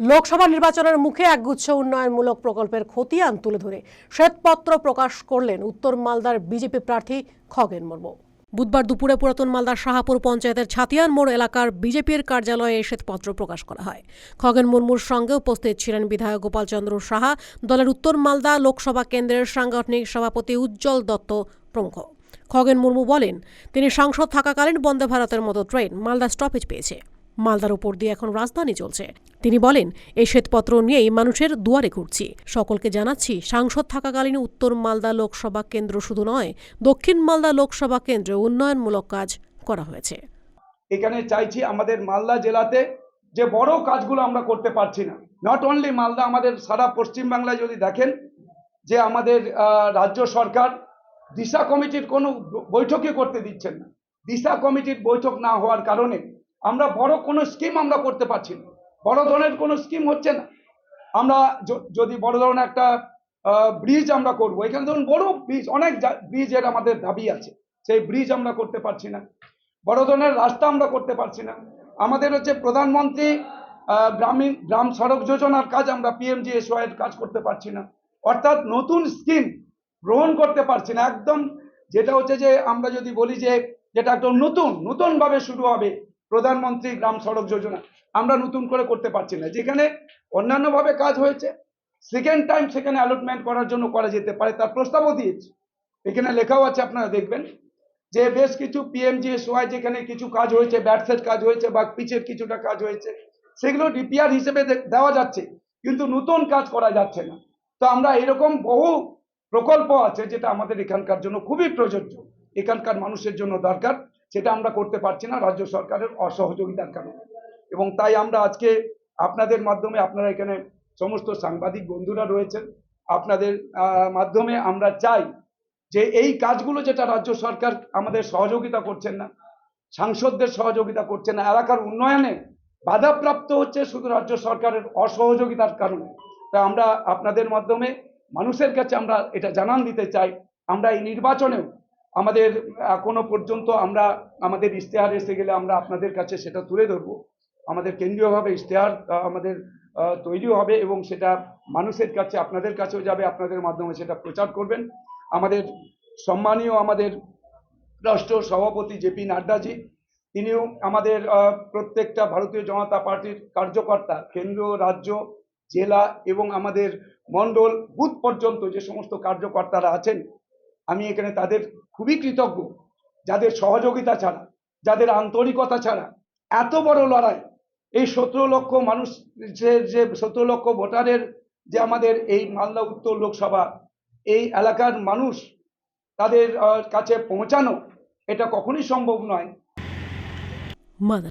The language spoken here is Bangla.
লোকসভা নির্বাচনের মুখে একগুচ্ছ উন্নয়নমূলক প্রকল্পের খতিয়ান তুলে ধরে শ্বেতপত্র প্রকাশ করলেন উত্তর মালদার বিজেপি প্রার্থী খগেন মুর্মু। বুধবার দুপুরে পুরাতন মালদার শাহাপুর পঞ্চায়েতের ছাতিয়ান মোড় এলাকার বিজেপির কার্যালয়ে শ্বেতপত্র প্রকাশ করা হয়। খগেন মুর্মুর সঙ্গে উপস্থিত ছিলেন বিধায়ক গোপালচন্দ্র সাহা, দলের উত্তর মালদা লোকসভা কেন্দ্রের সাংগঠনিক সভাপতি উজ্জ্বল দত্ত প্রমুখ। খগেন মুর্মু বলেন, তিনি সাংসদ থাকাকালীন বন্দে ভারতের মতো ট্রেন মালদা স্টপেজ পেয়েছে। মালদার উপর দিয়ে এখন রাজধানী চলছে। তিনি বলেন, এই শ্বেতপত্র নিয়েই মানুষের দুয়ারে ঘুরছি। সকলকে জানাচ্ছি, সাংসদ থাকাকালীন উত্তর মালদা লোকসভা কেন্দ্র শুধু নয়, দক্ষিণ মালদা লোকসভা কেন্দ্রে উন্নয়নমূলক কাজ করা হয়েছে। এখানে চাইছি আমাদের মালদা জেলাতে যে বড় কাজগুলো আমরা করতে পারছি না। নট অনলি মালদা, আমাদের সারা পশ্চিমবাংলায় যদি দেখেন যে আমাদের রাজ্য সরকার দিশা কমিটির কোনো বৈঠকই করতে দিচ্ছেন না। দিশা কমিটির বৈঠক না হওয়ার কারণে আমরা বড় কোনো স্কিম আমরা করতে পারছি না। বড় ধরনের কোনো স্কিম হচ্ছে না। আমরা যদি বড় ধরনের একটা ব্রিজ আমরা করব, এখানে ধরুন বড় ব্রিজ অনেক ব্রিজের আমাদের দাবি আছে। সেই ব্রিজ আমরা করতে পারছি না। বড় ধরনের রাস্তা আমরা করতে পারছি না। আমাদের হচ্ছে প্রধানমন্ত্রী গ্রামীণ, গ্রাম সড়ক যোজনার কাজ আমরা পিএমজিএসওয়াই এর কাজ করতে পারছি না। অর্থাৎ নতুন স্কিম গ্রহণ করতে পারছি না। একদম যেটা হচ্ছে যে, আমরা যদি বলি যে, যেটা একদম নতুন, নতুনভাবে শুরু হবে প্রধানমন্ত্রী গ্রাম সড়ক যোজনা। আমরা নতুন করে করতে পারছি না। যেখানে অন্যান্যভাবে কাজ হয়েছে সেকেন্ড টাইম সেখানে অ্যালটমেন্ট করার জন্য করা যেতে পারে, তার প্রস্তাবও দিয়েছে। এখানে লেখাও আছে, আপনারা দেখবেন। যে বেশ কিছু পিএমজিএসওয়াই যেখানে কিছু কাজ হয়েছে ব্যাটসের কাজ হয়েছে বা পিচের কিছুটা কাজ হয়েছে, সেগুলো ডিপিআর হিসেবে দেওয়া যাচ্ছে, কিন্তু নতুন কাজ করা যাচ্ছে না। তো আমরা এরকম বহু প্রকল্প আছে, যেটা আমাদের এখানকার জন্য খুবই প্রযোজ্য। এখানকার মানুষের জন্য দরকার। সেটা আমরা করতে পারছি না রাজ্য সরকারের অসহযোগিতার কারণে। এবং তাই আমরা আজকে আপনাদের মাধ্যমে আপনারা এখানে সমস্ত সাংবাদিক বন্ধুরা রয়েছেন। আপনাদের মাধ্যমে আমরা চাই যে এই কাজগুলো যেটা রাজ্য সরকার আমাদের সহযোগিতা করছেন না, সাংসদদের সহযোগিতা করছেন না, এলাকার উন্নয়নে বাধাপ্রাপ্ত হচ্ছে শুধু রাজ্য সরকারের অসহযোগিতার কারণে। তা আমরা আপনাদের মাধ্যমে, মানুষের কাছে আমরা এটা জানান দিতে চাই। আমরা এই নির্বাচনেও আমাদের এখনও পর্যন্ত আমরা আমাদের ইশতেহার এসে গেলে আমরা আপনাদের কাছে সেটা তুলে ধরবো। আমাদের কেন্দ্রীয়ভাবে ইশতেহার আমাদের তৈরি হবে এবং সেটা মানুষের কাছে, আপনাদের কাছেও যাবে, আপনাদের মাধ্যমে সেটা প্রচার করবেন। আমাদের সম্মানীয় আমাদের রাষ্ট্র সভাপতি জেপি নাড্ডাজি, তিনিও আমাদের প্রত্যেকটা ভারতীয় জনতা পার্টির কার্যকর্তা, কেন্দ্র, রাজ্য, জেলা এবং আমাদের মণ্ডল বুথ পর্যন্ত যে সমস্ত কার্যকর্তারা আছেন, আমি এখানে তাদের খুবই কৃতজ্ঞ। যাদের সহযোগিতা ছাড়া, যাদের আন্তরিকতা ছাড়া, এত বড় লড়াই। এই সতেরো লক্ষ মানুষের যে সতেরো লক্ষ ভোটারের যে আমাদের এই মালদা উত্তর লোকসভা, এই এলাকার মানুষ তাদের কাছে পৌঁছানো এটা কখনোই সম্ভব নয়। মাদা